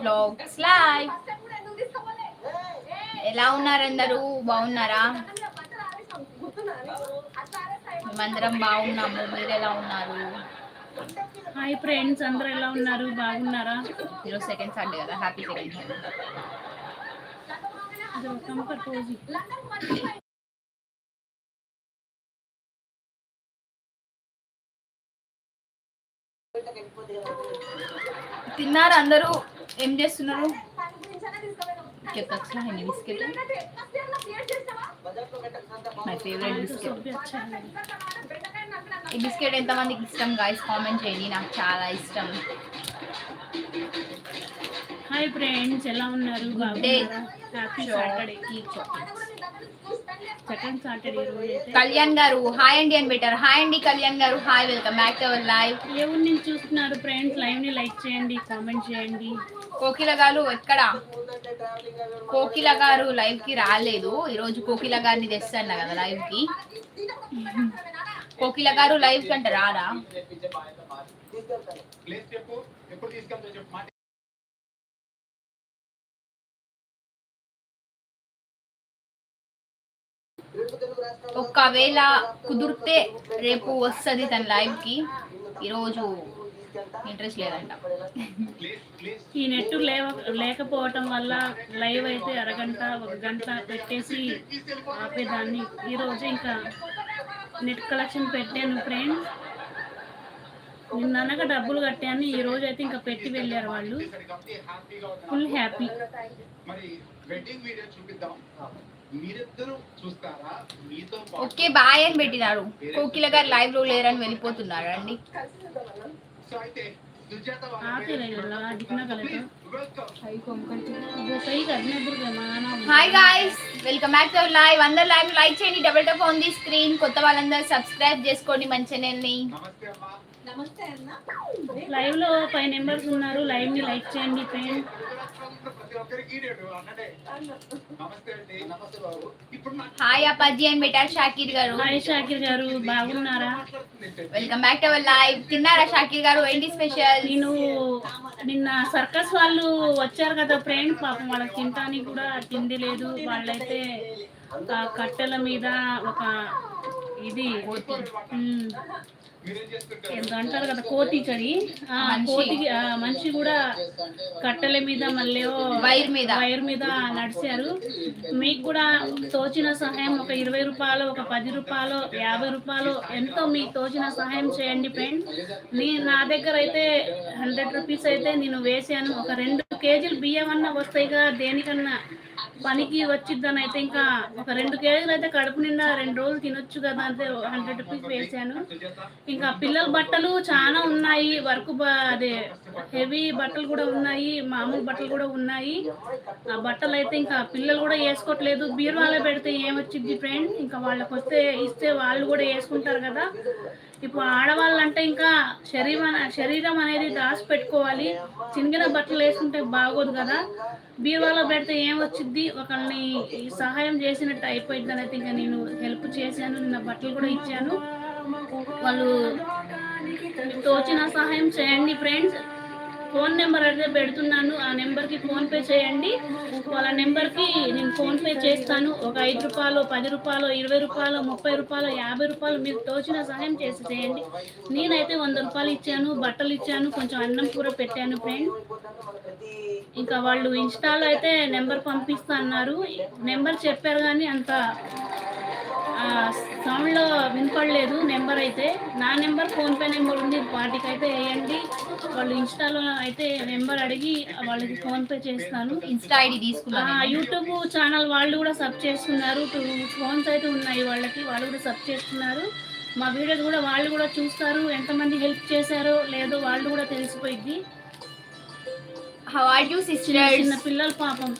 Blogs live ఎలా ఉన్నారు అందరూ? బాగున్నారా? మేమందరం బాగున్నాము. మీరు ఎలా ఉన్నారు? హాయ్ ఫ్రెండ్స్ అందరూ ఎలా ఉన్నారు? బాగున్నారా? ఈరోజు సెకండ్ సండే కదా. హ్యాపీ సెకండ్ సండే తిన్నారు అందరూ? ఏం చేస్తున్నారు? ఎన్ని బిస్కెట్ మై ఫేవరెట్ బిస్కెట్ ఈ బిస్కెట్ ఎంతమందికి ఇష్టం గాయస్ కామెంట్ చేయండి. నాకు చాలా ఇష్టం. హాయ్ ఫ్రెండ్స్ ఎలా ఉన్నారు? హ్యాపీ సాటర్డే సెకండ్ సాటర్డే రోజు అయితే కళ్యాణ్ గారు హాయ్ అండి అని పెట్టారు. హాయ్ అండి Kalyan garu hi welcome back to our live ఊరి నుంచి చూస్తున్నారు ఫ్రెండ్స్ లైవ్ని లైక్ చేయండి కామెంట్ చేయండి. కోకిల గారు ఎక్కడ? కోకిల గారు లైవ్కి రాలేదు. ఈరోజు కోకిల గారిని తెస్తాను కదా లైవ్కి. కోకిల గారు లైవ్ కంటే రారా? ఒకవేళ కుదిరితే రేపు వస్తుంది తన లైవ్కి ఈరోజు ఇంట్రెస్ట్ లేదంట. ప్లీజ్ ప్లీజ్ ఈ నెట్ లేవ లేకపోవటం వల్ల లైవ్ అయితే అరగంట ఒక గంట పెట్టేసి ఆపేదాన్ని. ఈరోజు ఇంకా నెట్ కలెక్షన్ పెట్టాను ఫ్రెండ్స్. నిన్న అనగా డబ్బులు కట్టాను ఈ రోజు అయితే ఇంకా పెట్టి వెళ్ళారు వాళ్ళు. Full happy. మరి వెడ్డింగ్ వీడియో చూపిద్దాం. మీరిద్దరూ చూస్తారా? మీతో పాటు ఓకే బాయ్ అని పెట్టినారు. కోకిల గారు లైవ్లో లేరని వెళ్ళిపోతున్నారు అండి సో అయితే Sujatha hi guys welcome back to live అందరు లైవ్ లైక్ చేయండి. Double tap on the screen కొత్త వాళ్ళందరూ సబ్స్క్రైబ్ చేసుకోండి మంచి ఛానల్ని నమస్తే అమ్మా. లైవ్లో ఫైవ్ నెంబర్స్ ఉన్నారు. లైవ్ని లైక్ చేయండి ఫ్రెండ్ హాయ్ అప్పాజీ అని పెట్టారు షాకీర్ గారు. హాయ్ షాకిర్ గారు. బాగున్నారా? Welcome back to our live తిన్నారా షాకీర్ గారు? ఏంటి స్పెషల్ నేను నిన్న సర్కస్ వాళ్ళు వచ్చారు కదా ఫ్రెండ్ పాపం వాళ్ళకి తినడానికి కూడా తిండి లేదు. వాళ్ళైతే కట్టెల మీద ఒక ఇది ఏందో అంటారు కదా కోతి కడి. కోతి మనిషి కూడా కట్టెల మీద మళ్ళీ వైర్ మీద. వైర్ మీద నడిచారు. మీకు కూడా తోచిన సహాయం ఒక ఇరవై రూపాయలు ఒక పది రూపాయలు యాభై రూపాయలు ఎంతో మీకు తోచిన సహాయం చేయండి ఫ్రెండ్. నీ నా దగ్గర అయితే హండ్రెడ్ రూపీస్ అయితే నేను వేసాను. ఒక రెండు కేజీలు బియ్యం అన్నా వస్తాయిగా దేనికన్నా పనికి వచ్చిద్దని అయితే ఇంకా ఒక రెండు కేజీలు అయితే కడుపు నిండా రెండు రోజులు తినొచ్చు కదా అంటే హండ్రెడ్ రూపీస్ వేసాను. ఇంకా పిల్లల బట్టలు చాలా ఉన్నాయి వర్క్ అదే హెవీ బట్టలు కూడా ఉన్నాయి మామూలు బట్టలు కూడా ఉన్నాయి. ఆ బట్టలు అయితే ఇంకా పిల్లలు కూడా వేసుకోవట్లేదు. బీరువాలో పెడితే ఏమొచ్చింది ఫ్రెండ్ ఇంకా వాళ్ళకి వస్తే ఇస్తే వాళ్ళు కూడా వేసుకుంటారు కదా. ఇప్పుడు ఆడవాళ్ళంటే ఇంకా శరీరం శరీరం అనేది దాచి పెట్టుకోవాలి చినిగిన బట్టలు వేసుకుంటే బాగోదు కదా. బీరువాలో పెడితే ఏమొచ్చింది ఒకళ్ళని ఈ సహాయం చేసినట్టు అయిపోయింది అని అయితే ఇంకా నేను హెల్ప్ చేశాను నిన్న బట్టలు కూడా ఇచ్చాను. వాళ్ళు తోచిన సహాయం చేయండి ఫ్రెండ్స్ ఫోన్ నెంబర్ అయితే పెడుతున్నాను. ఆ నెంబర్కి ఫోన్ పే చేయండి. వాళ్ళ నెంబర్కి నేను ఫోన్ పే చేస్తాను. ఒక ఐదు రూపాయలు పది రూపాయలు ఇరవై రూపాయలు ముప్పై రూపాయలు యాభై రూపాయలు మీకు తోచిన సహాయం చేసి చేయండి. నేనైతే వంద రూపాయలు ఇచ్చాను బట్టలు ఇచ్చాను కొంచెం అన్నం కూర పెట్టాను ఫ్రెండ్. ఇంకా వాళ్ళు ఇన్స్టాలో అయితే నెంబర్ పంపిస్తా అన్నారు. నెంబర్ చెప్పారు కానీ అంత సౌండ్లో వినపడలేదు నెంబర్ అయితే. నా నెంబర్ ఫోన్పే నెంబర్ ఉంది. వాటికి అయితే వేయండి. వాళ్ళు ఇన్స్టాలో అయితే నెంబర్ అడిగి వాళ్ళకి ఫోన్పే చేస్తాను. ఇన్స్టా ఐడి ఆ, తీసుకున్నాను యూట్యూబ్ ఛానల్ వాళ్ళు కూడా సబ్ చేసుకున్నారు టూ ఫోన్స్ అయితే ఉన్నాయి వాళ్ళకి. వాళ్ళు కూడా సబ్ చేసుకున్నారు మా వీడియోస్ కూడా వాళ్ళు కూడా చూస్తారు. ఎంతమంది హెల్ప్ చేశారో లేదో వాళ్ళు కూడా తెలిసిపోయింది హౌ ఆర్ యూ చిన్న సిస్టర్స్ చిన్న పిల్లల పాపం.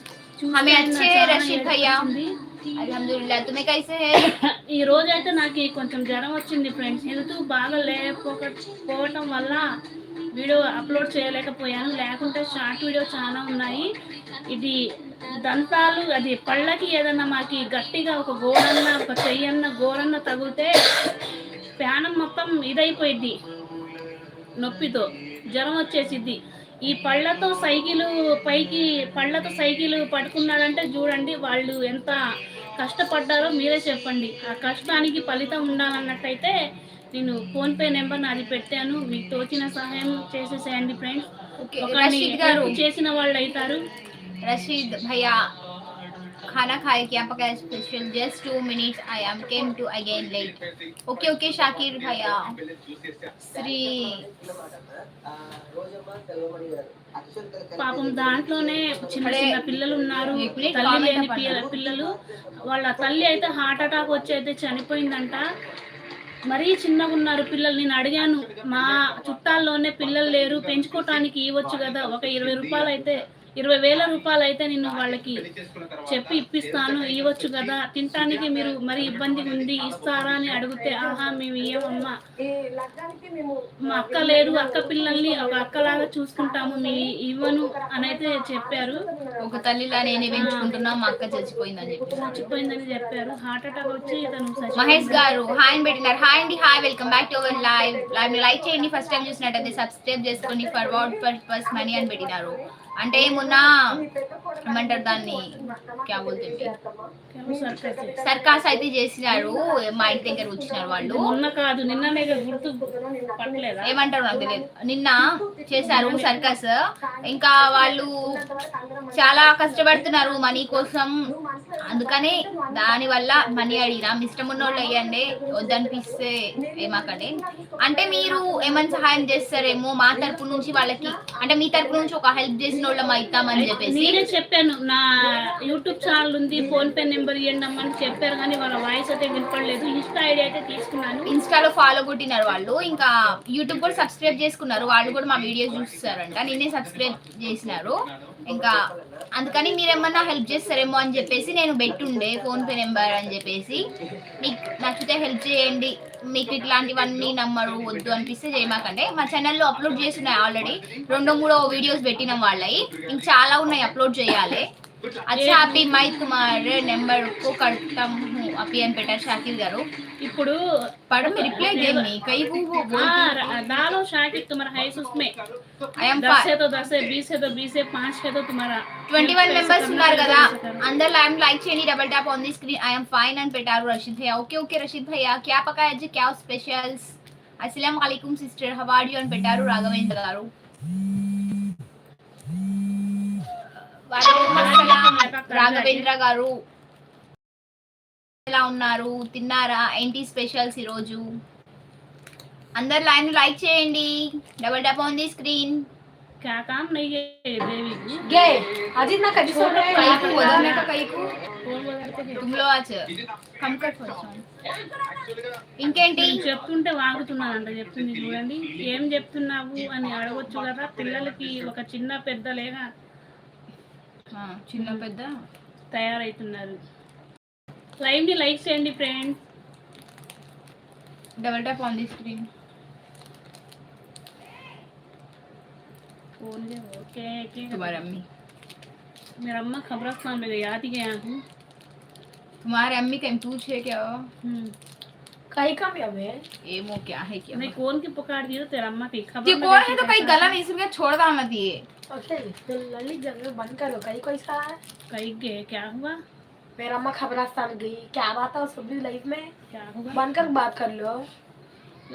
हमें నాకు अच्छे చాలా रशीद भैया ఏడుస్తుంది. అల్హమ్దులిల్లాహ్ తుమే కైసే హై ఈ రోజు అయితే నాకు కొంచెం జ్వరం వచ్చింది ఫ్రెండ్స్ హెల్త్ బాగా లేకపోవటం వల్ల వీడియో అప్లోడ్ చేయలేకపోయాను లేకుంటే షార్ట్ వీడియో చాలా ఉన్నాయి ఇది దంతాలు అది పళ్ళకి ఏదన్నా మాకి గట్టిగా ఒక గోడన్న ఒక చెయ్యన్న గోరన్న తగిలితే ప్యానం మొత్తం ఇదైపోయింది నొప్పితో జ్వరం వచ్చేసిద్ది ఈ పళ్ళతో సైకిలు పైకి పళ్ళతో సైకిలు పట్టుకున్నాడంటే చూడండి వాళ్ళు ఎంత కష్టపడ్డారో మీరే చెప్పండి. ఆ కష్టానికి ఫలితం ఉండాలన్నట్టయితే నేను ఫోన్పే నెంబర్ నాది పెట్టాను. మీకు తోచిన సహాయం చేసేసేయండి ఫ్రెండ్స్. చేసిన వాళ్ళు అవుతారు రషీద్ భయ్యా खाना खाए क्या पकाया special just two minutes I am came to again late okay okay Shakir भैया श्री పాపం దాంట్లోనే చిన్న అడే, చిన్న పిల్లలు ఉన్నారు ఈ ప్లేట్ తల్లి కామెంట్ లేని అవ్వండి. పిల్ల- పిల్లలు వాళ్ళ తల్లి అయితే హార్ట్ అటాక్ వచ్చి అయితే చనిపోయిందంట మరీ చిన్నగా ఉన్నారు పిల్లలు నేను అడిగాను మా చుట్టాల్లోనే పిల్లలు లేరు పెంచుకోవటానికి ఇవ్వచ్చు కదా ఒక ఇరవై రూపాయలు అయితే ఇరవై వేల రూపాయలు అయితే నేను వాళ్ళకి చెప్పి ఇప్పిస్తాను ఇవ్వచ్చు కదా. తినటానికి మీరు మరి ఇబ్బందిగా ఉంది ఇస్తారా అని అడిగితే ఆహా మేము ఇవ్వమ్మా మా అక్క లేదు అక్క పిల్లల్ని ఒక అక్కలాగా చూసుకుంటాము మీ ఇవ్వను అని అయితే చెప్పారు. ఒక తల్లిలా నేనే పెంచుకుంటున్నా మా అక్క చచ్చిపోయిందని చెప్పి. చచ్చిపోయిందని చెప్పారు. హార్ట్ అటాక్ వచ్చి తను చచ్చిపోయింది. మహేష్ గారు హాయ్ అని పెట్టినారు. హాయ్ అండి hi welcome back to our live. Live. Like చేయండి ఫస్ట్ టైం చూసినట్టయితే సబ్స్క్రైబ్ చేసుకోండి. ఫర్వర్డ్ పర్పస్ మనీ అని పెట్టినారు. అంటే మొన్న ఏమంటారు దాన్ని? క్యా సర్కస్. అయితే చేసినారు మా ఇంటి దగ్గర వచ్చినారు వాళ్ళు. మొన్న కాదు నిన్ననే గుర్తు ఏమంటారు నాకు తెలియదు. నిన్న చేశారు సర్కస్. ఇంకా వాళ్ళు చాలా కష్టపడుతున్నారు మనీ కోసం. అందుకని దాని వల్ల మనీ అడిగినా. ఇష్టం ఉన్న వాళ్ళు అయ్యండి వద్దనిపిస్తే ఏమాకండి. అంటే మీరు ఏమైనా సహాయం చేస్తారేమో మా తరపు నుంచి వాళ్ళకి. అంటే మీ తరపు నుంచి ఒక హెల్ప్ చేసిన వాళ్ళం అవుతామని చెప్పేసి. నేనే చెప్పాను నా యూట్యూబ్ ఛానల్ ఉంది ఫోన్ పే నెంబర్ ఇవ్వండి అమ్మని చెప్పారు కానీ వాళ్ళ వాయిస్ అయితే వినపడలేదు. ఇన్స్టా ఐడి అయితే తీసుకున్నాను. ఇన్స్టాలో ఫాలో కొట్టినారు వాళ్ళు. ఇంకా యూట్యూబ్ కూడా సబ్స్క్రైబ్ చేసుకున్నారు. వాళ్ళు కూడా మా వీడియోస్ చూస్తారంట. నేనే సబ్స్క్రైబ్ చేసినారు. ఇంకా అందుకని మీరేమన్నా హెల్ప్ చేస్తారేమో అని చెప్పేసి నేను పెట్టుండే ఫోన్పే నెంబర్ అని చెప్పేసి. మీకు నచ్చితే హెల్ప్ చేయండి. మీకు ఇట్లాంటివన్నీ నమ్మరు వద్దు అనిపిస్తే చేయమాకంటే మా ఛానల్లో అప్లోడ్ చేస్తున్నాయి ఆల్రెడీ. రెండో మూడో వీడియోస్ పెట్టిన వాళ్ళవి ఇంక చాలా ఉన్నాయి అప్లోడ్ చేయాలి. अच्छा अभी मैं तुम्हारे नंबर को करता हूँ अभी అని పెట్టారు షాకిర్ గారు ఇప్పుడు पढ़ में रिप्लाई देंगे कई को वो ఆ, ర- डालो शाकिर तुम्हारा है उसमें आई एम दस है तो दस है बीस है तो बीस है पाँच है तो तुम्हारा ట్వంటీ వన్ మెంబర్స్ ఉన్నారు కదా ऐसा करो। అందరు లైవ్ లైక్ చేయండి double tap on the screen I'm fine అని పెట్టారు రషీద్ భయ్య ఓకే ఓకే రషీద్ భయ్య క్యా పకాయ జీ క్యా స్పెషల్స్ అస్సలం వాలేకుమ్ సిస్టర్ హవాడియో అని పెట్టారు రాఘవేంద్ర గారు వాలేకుమ్ అస్సలాం రాఘవేంద్ర గారు ఎలా ఉన్నారు తిన్నారా ఏంటి స్పెషల్స్ ఈరోజు అందరు లైన్ లైక్ చేయండి double tap on the screen क्या काम नहीं है देवी को गे अजीत ना कभी सुन रहे कई को वदरने का कई को फोन वगैरह तो तुम लोग आज हम कट ఇంకేంటి నేను చెప్తుంటే వాగుతున్నానంట చెప్తుంది చూడండి ఏం చెప్తున్నావు అని అడగొచ్చు కదా పిల్లలకి ఒక చిన్న పెద్ద లేగా ఆ, చిన్న పెద్ద తయారవుతున్నారు లైవ్ ని లైక్ చేయండి friends double tap on the screen phone ले ओके ओके तुम्हारी अम्मी मेरा अम्मा खबरस्तान में गई आती गया हूँ तुम्हारे अम्मी कहीं पूछे क्या हम्म। कहीं का भी हमें एमो क्या है क्या मैं कौन की पुकार दी तो तेरा अम्मा की खबर ये में कौन देखी है तो कैसा कहीं गला नहीं इसलिए छोड़दा मत ये ओके तो ललित जगह बंद करो कहीं कोई सा है कहीं गए क्या हुआ मेरा अम्मा खबरस्तान गई क्या बात है उसको भी लाइफ में क्या हुआ बंद कर बात कर लो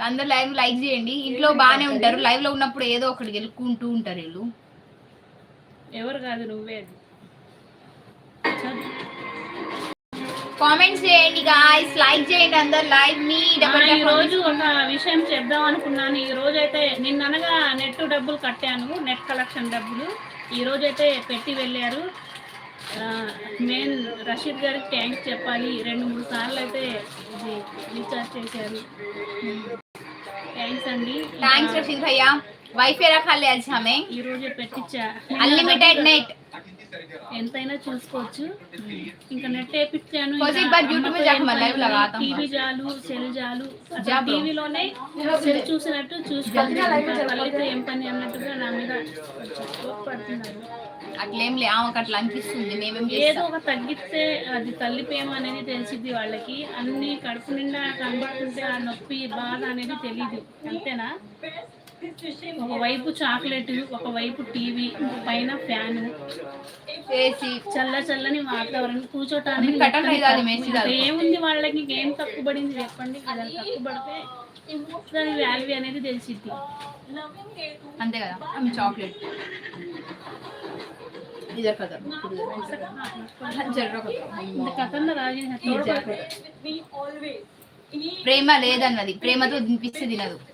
అందరు లైవ్ లైక్ చేయండి ఇంట్లో బాగానే ఉంటారు లైవ్ లో ఉన్నప్పుడు ఏదో ఒకటి గెలుక్కుంటూ ఉంటారు వీళ్ళు ఎవరు కాదు నువ్వే అది చదువు. కామెంట్స్ చేయండి గాయస్ లైక్ చేయండి అందరు. లైవ్ని ఈ రోజు ఒక విషయం చెప్దాం అనుకున్నాను. ఈ రోజు అయితే నిన్ననగా నెట్ డబ్బులు కట్టాను. నెట్ కలెక్షన్ డబ్బులు. ఈ రోజు అయితే పెట్టి వెళ్ళారు. మెయిన్ రషీద్ గారికి థ్యాంక్స్ చెప్పాలి. రెండు మూడు సార్లు అయితే ఇది రీఛార్జ్ చేశారు. థ్యాంక్స్ అండి. థ్యాంక్స్ రషీద్ భయ్యా. వైఫై రకాలు కలిసి ఈ రోజు పెట్టించా. అన్లిమిటెడ్ నెట్ ఎంతైనా చూసుకోవచ్చు. ఇంకా నెట్ వేపించాను టీవీ జాలు సెల్ జాలు టీవీలోనే సెల్ చూసినట్టు చూసుకోవాలి. ఏం పని అన్నట్టుగా నా మీద పడుతున్నారు. అట్లేం లే అట్లా అనిపిస్తుంది ఏదో ఒక తగ్గిస్తే అది తల్లి ప్రేమ అనేది తెలిసిద్ది వాళ్ళకి. అన్ని కడుపు నిండా కనబడుతుంటే ఆ నొప్పి బాధ అనేది తెలియదు అంతేనా? ఒకవైపు చాక్లెట్ ఒకవైపు టీవీ పైన ఫ్యాన్. చేసి చల్ల చల్లని వాతావరణం. కూర్చోటానికి ఏముంది వాళ్ళకి? ఏం తక్కువ పడింది చెప్పండి పడితే దాని వాల్యూ అనేది తెలిసిద్ది. అంతే కదా? ఆమె చాక్లెట్. ఇదే రాజు ప్రేమ లేదన్నది. ప్రేమతో తినిపిస్తే తినదు.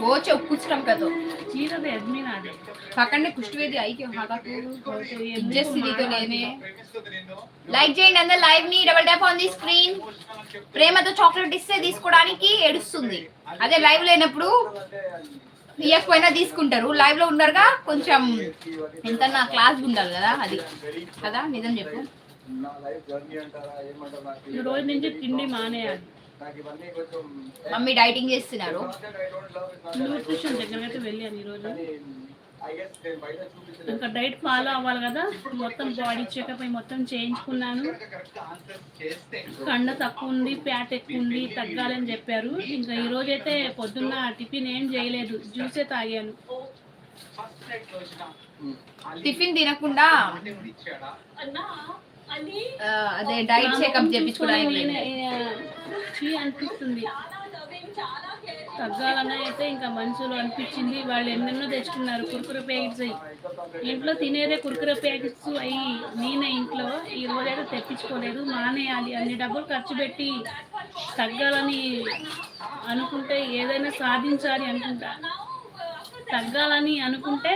वो चौक कुछ टम का तो चीज तो आदमी ना दे పక్కనే కుష్టివేది ఐకి హాగా तो ये జస్ట్ ఇది లేనే ప్రేమిస్తుంది నిన్ను లైక్ చేయండి అందరు లైవ్ ని double tap on the screen ప్రేమతో చాక్లెట్ ఇస్తే తీసుకోవడానికి ఏడుస్తుంది అదే లైవ్ లేనప్పుడు ఇవ్వకపోయినా తీసుకుంటారు లైవ్ లో ఉన్నారుగా కొంచెం ఎంత నా క్లాస్ ఉండాలి కదా అది కదా నిజం చెప్పు నా లైఫ్ జర్నీ అంటారా ఏమంటారు నాకు ఈ రోజు నుంచి తిండి మానేయాలి నాకు ఇవన్నీ కొంచెం మమ్మీ డైటింగ్ చేస్తున్నారు. న్యూట్రిషన్ దగ్గరికి వెళ్ళాను ఈ రోజు. ఐ గెస్ నేను బయట చూపించలేదు. ఇంకా డైట్ ఫాలో అవ్వాలి కదా. మొత్తం బాడీ చెకప్ అయి మొత్తం చేయించుకున్నాను. కండ తక్కువ ఉంది ఫ్యాట్ ఎక్కువ ఉంది తగ్గాలని చెప్పారు. ఇంకా ఈ రోజు అయితే పొద్దున్న టిఫిన్ ఏం చేయలేదు. జ్యూసే తాగాను. టిఫిన్ తినకుండా అదే డైట్ చెకప్ చేయించుకోవడానికి అనిపిస్తుంది. తగ్గాలన్న అయితే ఇంకా మనుషులు అనిపించింది. వాళ్ళు ఎన్నెన్నో తెచ్చుకున్నారు. కురుకుర ప్యాకెట్స్ అయ్యి ఇంట్లో తినేదే కురుకుర ప్యాకెట్స్ అయ్యి నేనే ఇంట్లో ఈ రోజైతే తెప్పించుకోలేదు. మానేయాలి. అన్ని డబ్బులు ఖర్చు పెట్టి తగ్గాలని అనుకుంటే ఏదైనా సాధించాలి అనుకుంటా. తగ్గాలని అనుకుంటే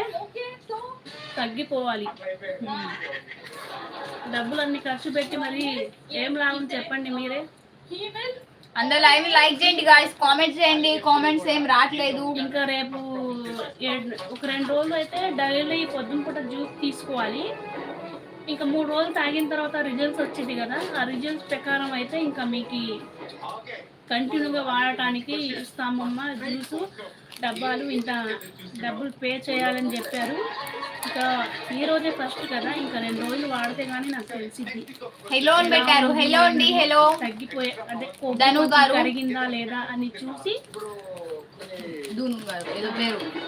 తగ్గిపోవాలి. డబ్బులు అన్ని ఖర్చు పెట్టి మరి ఏం లాభం చెప్పండి మీరే? అందరు లైవ్ లైక్ చేయండి గాయస్ కామెంట్స్ చేయండి కామెంట్స్ ఏం రావట్లేదు. ఇంకా రేపు ఒక రెండు రోజులు అయితే డైలీ పొద్దున పూట జ్యూస్ తీసుకోవాలి. ఇంకా మూడు రోజులు తాగిన తర్వాత రిజల్ట్స్ వచ్చింది కదా. ఆ రిజల్ట్స్ ప్రకారం అయితే ఇంకా మీకు కంటిన్యూగా వాడటానికి ఇస్తామమ్మ జ్యూస్ డబ్బాలు ఇంత డబ్బులు పే చేయాలని చెప్పారు. ఇంకా ఈ రోజే ఫస్ట్ కదా. ఇంకా రెండు రోజులు వాడితే కానీ నాకు తెలిసిద్ది. హెలో పెట్టారు. హెలో అండి హెలో తగ్గిపోయే అదే. కరిగిందా లేదా అని చూసి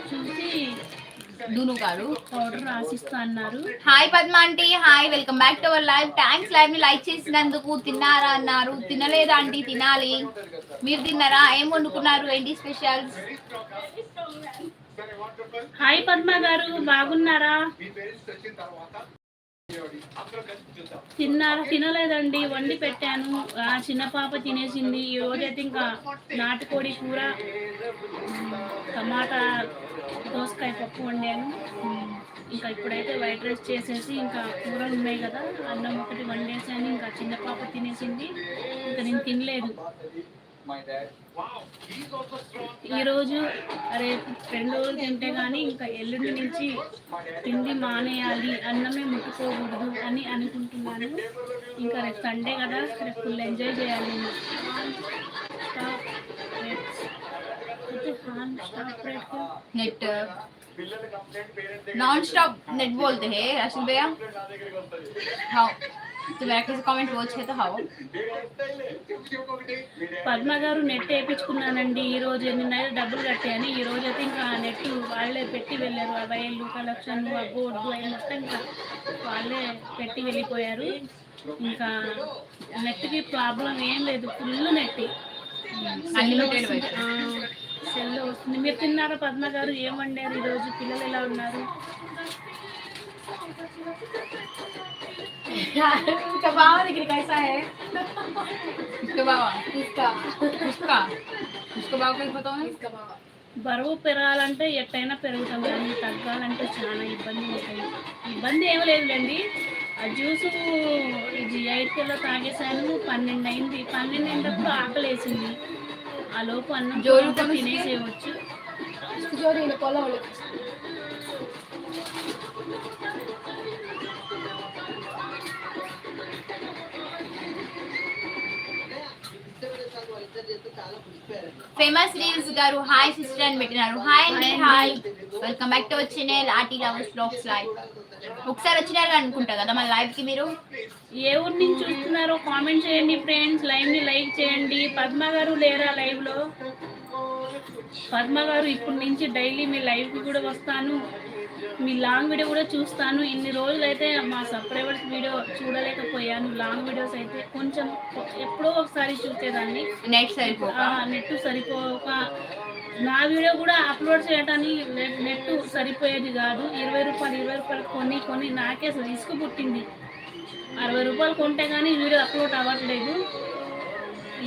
చూసి దూను గారు. పౌడర్ రాసిస్తా అన్నారు. Hi Padma aunty hi welcome back to our live thanks లైవ్ని like చేసినందుకు తిన్నారా అన్నారు. తినలేదా ఆంటీ తినాలి. మీరు తిన్నారా? ఏం వండుకున్నారు? ఏంటి స్పెషల్స్ హాయ్ పద్మ గారు. బాగున్నారా? తిన్నారా? తినలేదండి. వండి పెట్టాను. ఆ చిన్న పాప తినేసింది. ఈ రోజైతే ఇంకా నాటుకోడి కూర టమాటా దోసకాయ పప్పు వండాను. ఇంకా ఇప్పుడైతే వైట్ రైస్ చేసేసి ఇంకా కూరలు ఉన్నాయి కదా అన్నం ఒకటి వండేసాను. ఇంకా చిన్న పాప తినేసింది. ఇంకా నేను తినలేదు. My dad wow he's also strong ఈరోజు రేపు రెండు రోజులు తింటే కానీ ఇంకా ఎల్లుండి నుంచి తిండి మానేయాలి అన్నమే ముట్టుకోకూడదు అని అనుకుంటున్నాను ఇంకా రేపు సండే కదా రేపు ఫుల్ ఎంజాయ్ చేయాలి నేను. Stop rates. అయితే హాన్ స్టాప్ రేట్ కు నెట్ పిల్లల complaint parent non stop net बोलते हैं राशिद भैया నా దగ్గరికి వస్తుంది हाँ సో ఎక్కడ కామెంట్ రోజు కదా హావ్ పద్మ గారు నెట్ వేయించుకున్నానండి ఈ రోజు ఎన్నిన్నర డబ్బులు కట్టాయని. ఈ రోజు అయితే ఇంకా నెట్ వాళ్ళే పెట్టి వెళ్ళారు. ఆ ఏళ్ళు ఒక లక్షలు అబ్బోడ్డు అవి మొత్తం ఇంకా వాళ్ళే పెట్టి వెళ్ళిపోయారు. ఇంకా నెట్కి ప్రాబ్లం ఏం లేదు ఫుల్ నెట్ సెల్ వస్తుంది. మీరు తిన్నారా పద్మ గారు? ఏం వండారు? ఈరోజు పిల్లలు ఎలా ఉన్నారు? इसका बाबा दिख कैसा है इसके बाबा इसका उसका उसके बाबा को पता है इसका बाबा బరువు పెరగాలంటే ఎట్టయినా పెరుగుతాం కానీ తగ్గాలంటే చాలా ఇబ్బంది ఉంటాయి ఇబ్బంది ఏమి లేదులేండి ఆ జ్యూసు ఇది ఎయిట్ కిలో తాగేసాను పన్నెండు అయింది పన్నెండు అయినప్పుడు ఆకలి వేసింది ఆ లోపు అన్నం జోరు కూర కొనుక్కి. తినేసేయవచ్చు इसको जो famous reels garu hi sister అని పెట్టినారు. హాయ్ అండి హాయ్ వెల్కమ్ బ్యాక్ టు వచ్చి ఆర్టీ లవర్స్ బ్లాగ్స్ లైవ్ ఒకసారి వచ్చినారు అనుకుంటా కదా మన లైవ్కి మీరు? ఏ ఊరి నుంచి చూస్తున్నారో కామెంట్ చేయండి ఫ్రెండ్స్ లైవ్ని లైక్ చేయండి. పద్మ గారు లేరా లైవ్లో? పద్మ గారు ఇప్పటి నుంచి డైలీ మీ లైవ్కి కూడా వస్తాను. మీ లాంగ్ వీడియో కూడా చూస్తాను. ఇన్ని రోజులు అయితే మా సబ్స్క్రైబర్స్ వీడియో చూడలేకపోయాను. లాంగ్ వీడియోస్ అయితే కొంచెం ఎప్పుడో ఒకసారి చూసేదాన్ని. నెట్ సరిపోక? నెట్ సరిపోక. నా వీడియో కూడా అప్లోడ్ చేయడానికి నెట్ సరిపోయేది కాదు. ఇరవై రూపాయలు ఇరవై రూపాయలు కొని కొని నాకే అసలు ఇసుక పుట్టింది. అరవై రూపాయలు కొంటే కానీ వీడియో అప్లోడ్ అవ్వట్లేదు.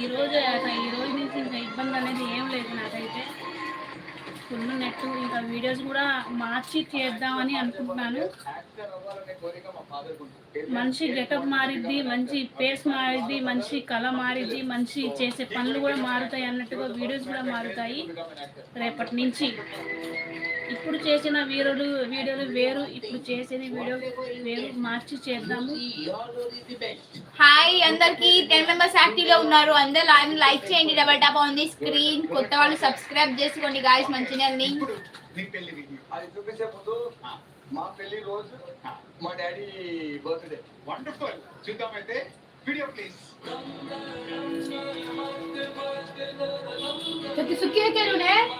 ఈ రోజు అసలు ఈ రోజు నుంచి ఇంకా ఇబ్బంది అనేది ఏం లేదు నాకైతే. ఫుల్ నెట్ ఇంకా వీడియోస్ కూడా మార్చి చేద్దామని అనుకుంటున్నాను. మంచి గెటప్ మారిద్ది మంచి పేస్ మారిద్ది మంచి కళ మారిద్ది మంచి చేసే పనులు కూడా మారుతాయి అన్నట్టుగా వీడియోస్ కూడా మారుతాయి రేపటి నుంచి. ఇప్పుడు చేసిన వీడియోలు వీడియోలు వేరు ఇప్పుడు చేసిన వీడియో వేరు. మార్చి చేద్దాము. హాయ్ అందరికి టెన్ మెంబర్స్ యాక్టివ్లో ఉన్నారు. అందరు లైవ్ లైక్ చేయండి. Double tap on the screen కొత్త వాళ్ళు సబ్స్క్రైబ్ చేసుకోండి గాయస్ మంచిగా ముందు మా పెళ్ళి రోజు మా డాడీ బర్త్డే వండర్ఫుల్ చూద్దామైతే వీడియో ప్లీజ్ तो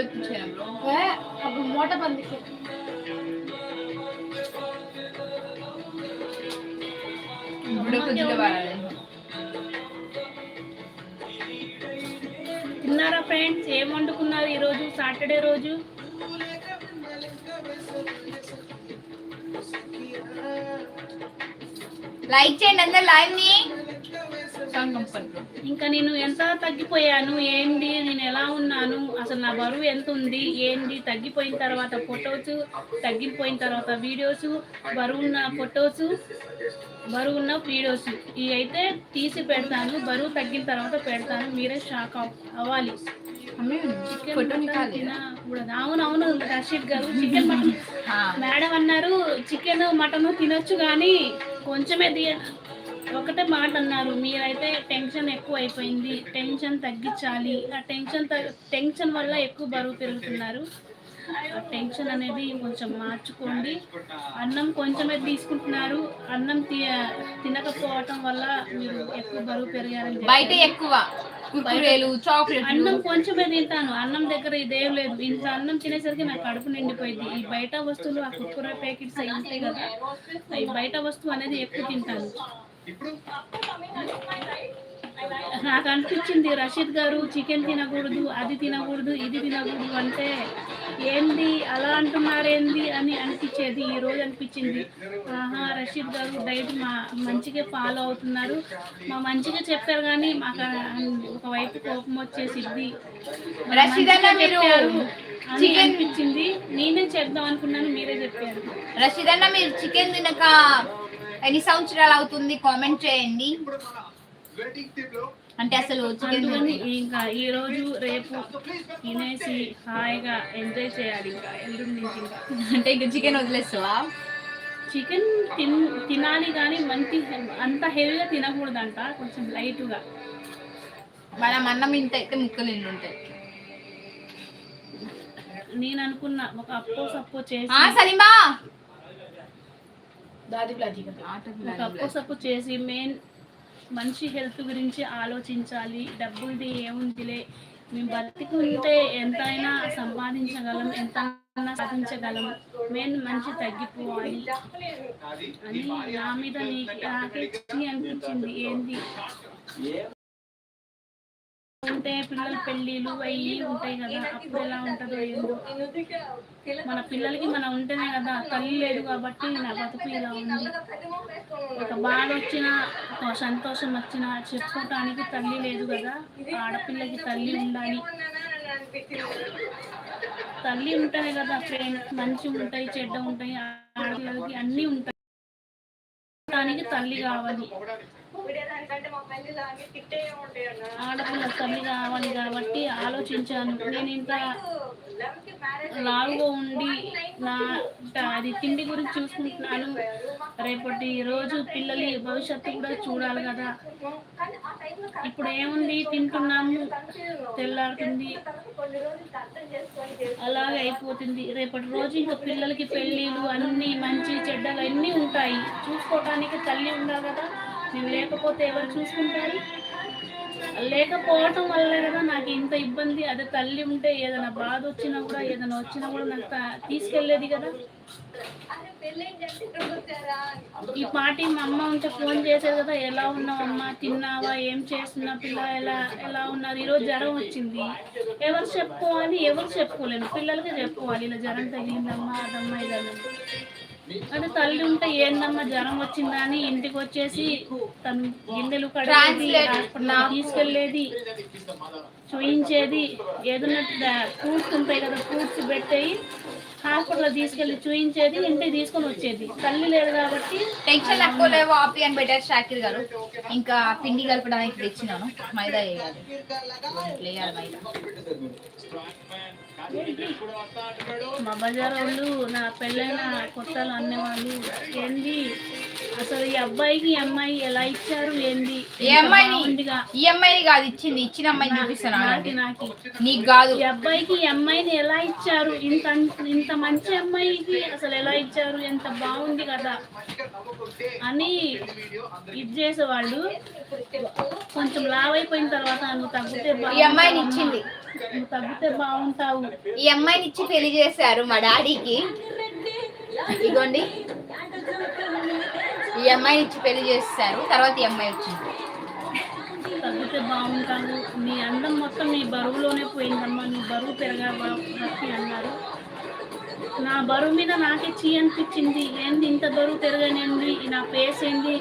అబ్జర్వ్ చేయాలి है अब मोटा बंद के ఇప్పుడు కొద్దిగా వాడాలి తిన్నారా ఫ్రెండ్స్ ఏం వండుకున్నారు ఈరోజు సాటర్డే రోజు లైక్ చేయండి అందరు లైవ్ ని సంగం పట్టు ఇంకా నేను ఎంత తగ్గిపోయాను ఏంది నేను ఎలా ఉన్నాను అసలు నా బరువు ఎంత ఉంది ఏంది? తగ్గిపోయిన తర్వాత ఫొటోస్ తగ్గిపోయిన తర్వాత వీడియోస్ బరువున్న ఫొటోస్ బరువున్న వీడియోస్ ఇవి అయితే తీసి పెడతాను. బరువు తగ్గిన తర్వాత పెడతాను. మీరే షాక్ అవ్- అవ్వాలి. చికెన్ ఫోటో మటన్ నికాలి. తినకూడదు అవును అవును Rasheed garu chicken mutton madam అన్నారు చికెన్ మటన్ తినొచ్చు కానీ కొంచెమే తీయ ఒకటే మాట అన్నారు మీరైతే టెన్షన్ ఎక్కువ అయిపోయింది టెన్షన్ తగ్గించాలి ఆ టెన్షన్ టెన్షన్ వల్ల ఎక్కువ బరువు పెరుగుతున్నారు. ఆ టెన్షన్ అనేది కొంచెం మార్చుకోండి. అన్నం కొంచెమే తీసుకుంటున్నారు అన్నం తి- తినకపోవటం వల్ల మీరు ఎక్కువ బరువు పెరిగారని. బయట ఎక్కువ చాక్లెట్లు. అన్నం కొంచెమే తింటాను అన్నం దగ్గర ఇదేం లేదు. ఇంత అన్నం తినేసరికి నాకు కడుపు నిండిపోయింది. ఈ బయట వస్తువులు ఆ కుక్కర ప్యాకెట్స్ అవి ఉంటాయి కదా ఈ బయట వస్తువు అనేది ఎక్కువ తింటాను. నాకు అనిపించింది రషీద్ గారు చికెన్ తినకూడదు అది తినకూడదు ఇది తినకూడదు అంటే ఏంది అలా అంటున్నారేంది అని అనిపించేది ఈ రోజు అనిపించింది. ఆహా రషీద్ గారు డైట్ మా మంచిగా ఫాలో అవుతున్నారు. మా మంచిగా చెప్పారు కానీ మాకు ఒకవైపు కోపం వచ్చేసిద్ది. రషీద్ అన్న మీరు అని చికెన్ అనిపించింది. నేనే చెప్దాం అనుకున్నాను మీరే చెప్పారు. రషీద్ అన్న మీరు చికెన్ తినక ఎన్ని సంవత్సరాలు అవుతుంది కామెంట్ చేయండి. అంటే అసలు ఇంకా ఈ రోజు రేపు తినేసి హాయిగా ఎంజాయ్ చేయాలి. ఇంకా ఎల్లుండి నుంచి ఇంకా. అంటే ఇంకా చికెన్ వదిలేస్తావా? చికెన్ తిన్ తినాలి కానీ మంచి అంత హెవీగా తినకూడదంట కొంచెం లైట్గా. మనం అన్నం ఇంత అయితే ముక్కలు ఎన్ని ఉంటాయి. నేను అనుకున్న ఒక అప్పో సప్పో చేసి సలీమా! దాది అప్పు చేసి మెయిన్ మనిషి హెల్త్ గురించి ఆలోచించాలి. డబ్బులది ఏముందిలే. మేము బతికుంటే ఎంతైనా సంపాదించగలం ఎంత సాధించగలం. మెయిన్ మంచి తగ్గిపోవాలి. అని నా మీద నీకు అనిపించింది. ఏంది? ఉంటే పిల్లల పెళ్ళిళ్ళు అయ్యి ఉంటాయి కదా. అప్పుడు ఎలా ఉంటుందో ఏందో. మన పిల్లలకి మనం ఉంటేనే కదా తల్లి లేదు కాబట్టి నా బతుకు ఇలా ఉంది. ఒక బాధ వచ్చిన ఒక సంతోషం వచ్చినా చెప్పుకోవటానికి తల్లి లేదు కదా. ఆడపిల్లకి తల్లి ఉండాలి. తల్లి ఉంటేనే కదా ఫ్రెండ్స్ మంచి ఉంటాయి చెడ్డ ఉంటాయి ఆడపిల్లలకి అన్నీ ఉంటాయి. తల్లి కావాలి. ఆడపిల్ల తల్లి కావాలి కాబట్టి ఆలోచించాను. నేను ఇంత లావుగా ఉండి నా అది తిండి గురించి చూసుకుంటున్నాను. రేపటి రోజు పిల్లలి భవిష్యత్తు కూడా చూడాలి కదా. ఇప్పుడు ఏముంది? తింటున్నాము. తెల్లారుతుంది. అలాగే అయిపోతుంది. రేపటి రోజు ఇంకా పిల్లలకి పెళ్ళిళ్ళు అన్ని మంచి చెడ్డలు అన్నీ ఉంటాయి. చూసుకోవటానికి తల్లి ఉండాలి కదా. నేను లేకపోతే ఎవరు చూసుకుంటారు? లేకపోవటం వల్ల కదా నాకు ఇంత ఇబ్బంది. అదే తల్లి ఉంటే ఏదైనా బాధ వచ్చినా కూడా ఏదైనా వచ్చినా కూడా నాకు తీసుకెళ్ళేది తీసుకెళ్ళేది కదా. ఈ పాటి మా అమ్మ ఉంటే ఫోన్ చేసేది కదా ఎలా ఉన్నావమ్మా తిన్నావా? ఏం చేస్తున్నా పిల్ల ఎలా ఎలా ఉన్నారు? ఈరోజు జ్వరం వచ్చింది. ఎవరు చెప్పుకోవాలి? ఎవరు చెప్పుకోలేను పిల్లలకే చెప్పుకోవాలి. ఇలా జ్వరం తగిలిందమ్మా అదమ్మా ఇదమ్మా. అదే తల్లి ఉంటే ఏందమ్మా జ్వరం వచ్చిందా అని ఇంటికి వచ్చేసి తను గిన్నెలు కడిగేది తీసుకెళ్ళేది చూయించేది ఏదన్నా ఫ్రూట్స్ ఉంటాయి కదా ఫ్రూట్స్ పెట్టేయి హాస్పిటల్ తీసుకెళ్ళి చూయించేది ఇంటికి తీసుకొని వచ్చేది. తల్లి లేదు కాబట్టి టెన్షన్ తక్కువ లేవు ఆపి అని పెట్టారు షాకిర్ గారు. ఇంకా పిండి కలపడానికి తెచ్చినాను మైదా. వేయాలి మైదా. మా బజార్ వాళ్ళు నా పెళ్ళైన కొత్తలు అన్నేవాళ్ళు. ఏంది? అసలు ఈ అబ్బాయికి ఈ అమ్మాయి ఎలా ఇచ్చారు? ఏంది? ఈ అమ్మాయిని బాగుందిగా. ఈ అమ్మాయిని కాదు ఇచ్చింది. ఇచ్చిన అమ్మాయిని చూపిస్తాను నాకి ఆగండి. నాకి. నీకు కాదు. ఈ అబ్బాయికి ఈ అమ్మాయిని ఎలా ఇచ్చారు? ఇంత ఇంత మంచి అమ్మాయికి అసలు ఎలా ఇచ్చారు? ఎంత బాగుంది కదా? అని ఇది చేసేవాళ్ళు. కొంచెం లావ్ అయిపోయిన తర్వాత నువ్వు తగ్గితే ఈ అమ్మాయిని అమ్మా. ఇచ్చింది. తగ్గితే బాగుంటావు. ఈ అమ్మాయిని ఇచ్చి పెళ్ళి చేశారు మా డాడీకి. ఇదిగోండి. ఈ అమ్మాయిని ఇచ్చి పెళ్ళి చేస్తారు తర్వాత ఈ అమ్మాయి వచ్చింది. తగ్గితే బాగుంటావు. నీ అందం మొత్తం నీ బరువులోనే పోయిందమ్మా. నీ బరువు పెరగా అన్నారు. నా బరువు మీద నాకే చీ అనిపించింది. ఏంది ఇంత బరువు పెరగనేంది నా ఫేస్ ఏంది?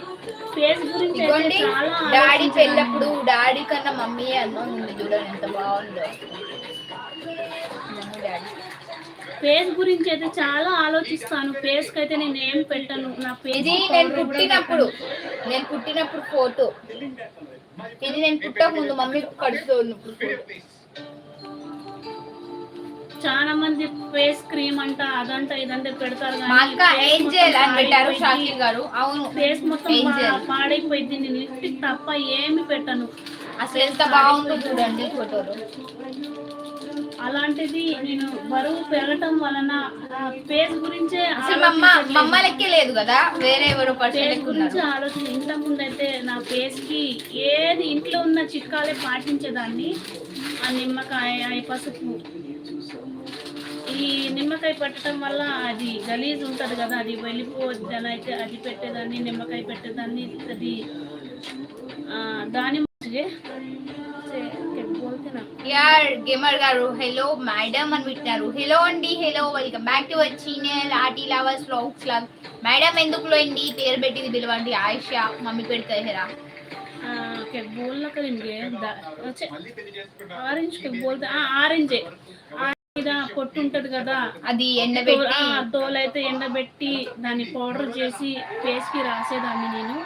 ఫేస్ గురించి ఇదిగోండి చాలా డాడీ ఆలోచించాను. పెళ్ళప్పుడు డాడీ కన్నా మమ్మీ అన్నం ఉంది చూడండి ఎంత బాగుందో. డాడీ ఫేస్ గురించి అయితే చాలా ఆలోచిస్తాను. ఫేస్కి అయితే నేను ఏం పెట్టను? నా ఫేస్ ఇది నేను పుట్టినప్పుడు నేను పుట్టినప్పుడు ఫోటో ఇది నేను పుట్టక ముందు మమ్మీ కడుపుతో ఉన్నప్పుడు photo. చాలా మంది ఫేస్ క్రీమ్ అంట అదంట ఇదంట పెడతారు మా అక్క పెట్టారు గారు. అవును ఫేస్ మొత్తం పాడైపోయింది. నేను లిప్స్టిక్ తప్ప ఏమి పెట్టను. అసలు ఎంత బాగుందో చూడండి ఫోటోలో. అలాంటిది నేను బరువు పెరగటం వలన ఫేస్ గురించే మమ్మలకే లేదు కదా వేరే ఎవరో ఫేస్ గురించి ఆలోచన ఇంత ముందు అయితే నా ఫేస్కి ఏది ఇంట్లో ఉన్న చిట్కాలే పాటించేదాన్ని. ఆ నిమ్మకాయ పసుపు. ఈ నిమ్మకాయ పెట్టడం వల్ల అది గలీజ్ ఉంటుంది కదా అది వెళ్ళిపోవద్దని అయితే అది పెట్టేదాన్ని నిమ్మకాయ పెట్టేదాన్ని అది దాని యార్ గేమర్ గారు హలో మేడం అని పెట్టినారు హలో అండి hello welcome back to our channel lovers vlogs vlog. Madam ఎందుకులో అండి పేరు పెట్టింది పిలవండి ఆయుష మమ్మీ పెడతాయి హెరా. బోల్ ఆరెంజ్ బోల్ ఆరెంజే. మీద పొట్టు ఉంటది కదా అది ఎండబెట్టి తోలైతే ఎండబెట్టి దాన్ని పౌడర్ చేసి ఫేస్కి రాసేదాన్ని నేను.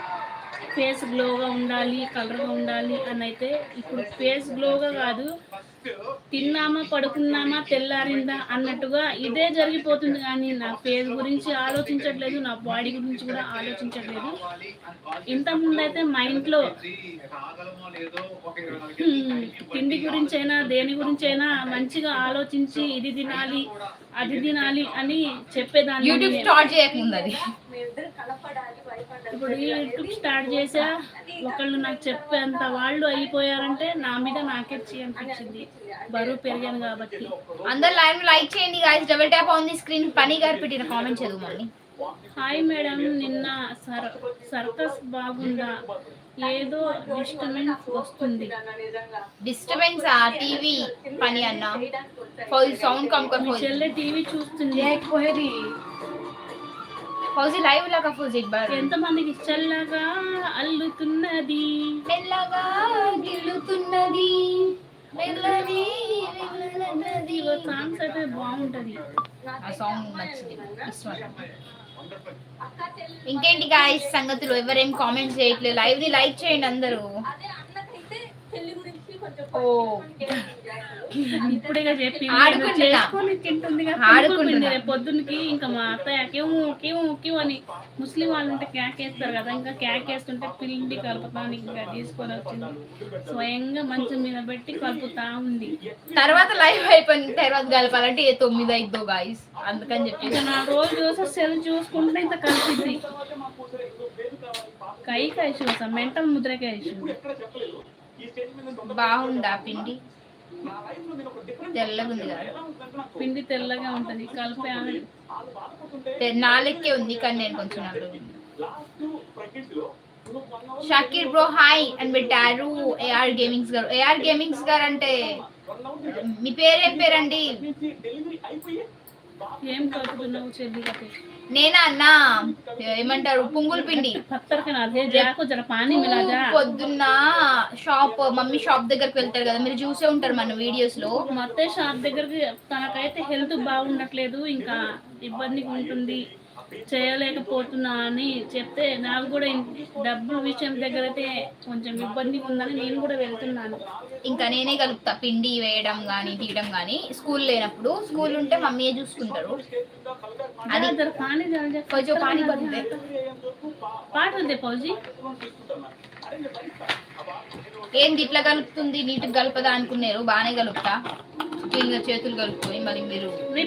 ఫేస్ గ్లోగా ఉండాలి కలర్గా ఉండాలి అని అయితే ఇప్పుడు ఫేస్ గ్లోగా కాదు తిన్నామా పడుకున్నామా తెల్లారిందా అన్నట్టుగా ఇదే జరిగిపోతుంది కానీ నా ఫేస్ గురించి ఆలోచించట్లేదు నా బాడీ గురించి కూడా ఆలోచించట్లేదు. ఇంత ముందైతే మా ఇంట్లో తిండి గురించి అయినా దేని గురించి అయినా మంచిగా ఆలోచించి ఇది తినాలి అది తినాలి అని చెప్పేదాన్ని ఇప్పుడు ఈ యూట్యూబ్ స్టార్ట్ చేసా ఒకళ్ళు నాకు చెప్పేంత వాళ్ళు అయిపోయారంటే నా మీద నాకే అనిపించింది. బరువు పెరిగాను కాబట్టి. అందరు లైవ్ లైక్ చేయండి guys double tap on the screen పని గారు పెట్టిన కామెంట్ చదువు మళ్ళీ హాయ్ మేడం నిన్న సర్ సర్కస్ బాగుందా? ఏదో డిస్టర్బెన్స్ వస్తుంది. డిస్టర్బెన్స్ ఆ టీవీ పని అన్న? ఫౌజీ సౌండ్ కమ్ కర్ మీ ఫౌజీ చెల్లె టీవీ చూస్తుంది. లేకపోయేది ఫౌజీ లైవ్ లాగా ఫౌజీ బార్ ఎంతమందికి చల్లగా అల్లుతున్నది? మెల్లగా గిల్లుతున్నది. మెల్లది మెల్లనది. సాంగ్స్ అయితే బాగుంటది. ఆ సాంగ్ నచ్చింది. ఇంకేంటి గాయస్ సంగతులు? ఎవరేం కామెంట్స్ చేయట్లేదు. లైవ్ని లైక్ చేయండి అందరూ. ఓ ఇప్పుడే చెప్పి ఆడుకుంటున్నా. చేసుకొని తింటుంది ఆడుకుంటున్నా. రేపు పొద్దున్నకి ఇంకా మా అత్తయ్య కివు కివు కివు అని ముస్లిం వాళ్ళు ఉంటే క్యాక్ వేస్తారు కదా ఇంకా క్యాక్ వేస్తుంటే పిండి కలుపుతాను ఇంకా తీసుకొని వచ్చింది. స్వయంగా మంచం మీద పెట్టి కలుపుతా ఉంది. తర్వాత లైవ్ అయిపోయిన తర్వాత కలపాలంటే ఏ తొమ్మిది అయిద్దో గాయస్ అందుకని చెప్పి. ఇక నా రోజు చూస్తే సెల్ చూసుకుంటే ఇంత కలిసింది కై కై చూసా మెంటల్ ముద్రకాయ చూసా బాగుందా పిండి? తెల్లగా ఉంది కదా. పిండి తెల్లగా ఉంటది కలిపే నాలుగుకే ఉంది కానీ నేను కొంచెం. షకీర్ బ్రో హాయ్ అని పెట్టారు AR gamings garu. AR gamings garu అంటే మీ పేరేం పేరండి? ఏం కలుపుతున్నావు చెల్లి కథ నేనా అన్న? ఏమంటారు? పుంగుల పిండి. పొద్దున్న షాప్ మమ్మీ షాప్ దగ్గరికి వెళ్తారు కదా మీరు చూసే ఉంటారు మన వీడియోస్లో మా అత్తయ్య షాప్ దగ్గరికి తనకైతే హెల్త్ బాగుండట్లేదు ఇంకా ఇబ్బందిగా ఉంటుంది చేయలేకపోతున్నా అని చెప్తే నాకు కూడా డబ్బుల విషయం దగ్గర అయితే కొంచెం ఇబ్బందిగా ఉందని నేను కూడా వెళ్తున్నాను. ఇంకా నేనే కలుపుతా. పిండి వేయడం కానీ తీయడం కానీ స్కూల్ లేనప్పుడు స్కూల్ ఉంటే మమ్మీయే చూసుకుంటారు. అది జర పానీ జర జర కొంచెం పానీ పడుతుంది. పాట ఉంది పౌజీ ఏంది ఇట్లా కలుపుతుంది? నీటికి కలపదా అనుకున్నారు. బాగానే కలుపుతా. చేతులు కలుపుకొని మీరు నీ